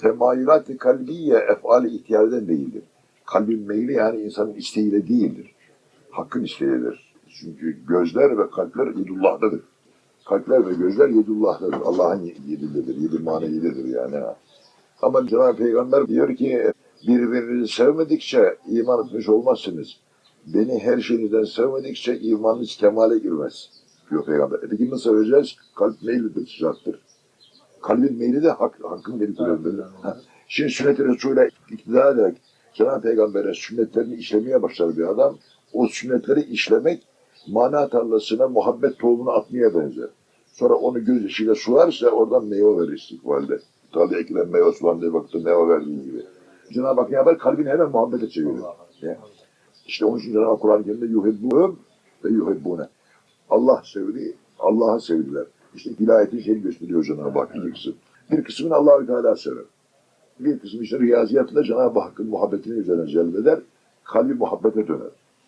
temayülat-ı kalbiye efali ihtiyarden değildir. Kalbin meyli yani insanın isteğiyle değildir. Hakkın isteğidir. Çünkü gözler ve kalpler yedullah'tadır. Kalpler ve gözler yedullah'tadır. Allah'ın yedindedir. Yedi manevidir yani. Ama Cenab-ı Peygamber diyor ki birbirinizi sevmedikçe iman etmiş olmazsınız. Beni her şeyinizden sevmedikçe imanınız kemale girmez. Diyor Peygamber. E peki nasıl seveceğiz? Kalp meylidir, sıcaktır. Kalbin meyli de hak, hakkın meylidir. Ha. Şimdi sünnet-i Resul'e iktidar ederek Cenab-ı Peygamber'e sünnetlerini işlemeye başlar bir adam. O sünnetleri işlemek mana tarlasına muhabbet tohumunu atmaya benzer. Sonra onu göz yaşıyla sularsa oradan meyve verir istikbalde. Tabi ekilen meyve sulandığı vakitte meyve verdiği gibi. Cenab-ı Hak yapar? Kalbini hemen muhabbete çeviriyor. Ya. İşte onun için Cenab-ı Kur'an-ı Kerim'de yuhibbuhum ve yuhibbune. Allah sevdi, Allah'ı sevdiler. İşte vilayetin şeyini gösteriyor Cenab-ı Hak iki kısım. Bir kısmını Allah-u Teala sever. Bir kısmı işte riyaziyatında Cenab-ı Hakk'ın muhabbetini üzerine celbeder. Kalbi muhabbete döner.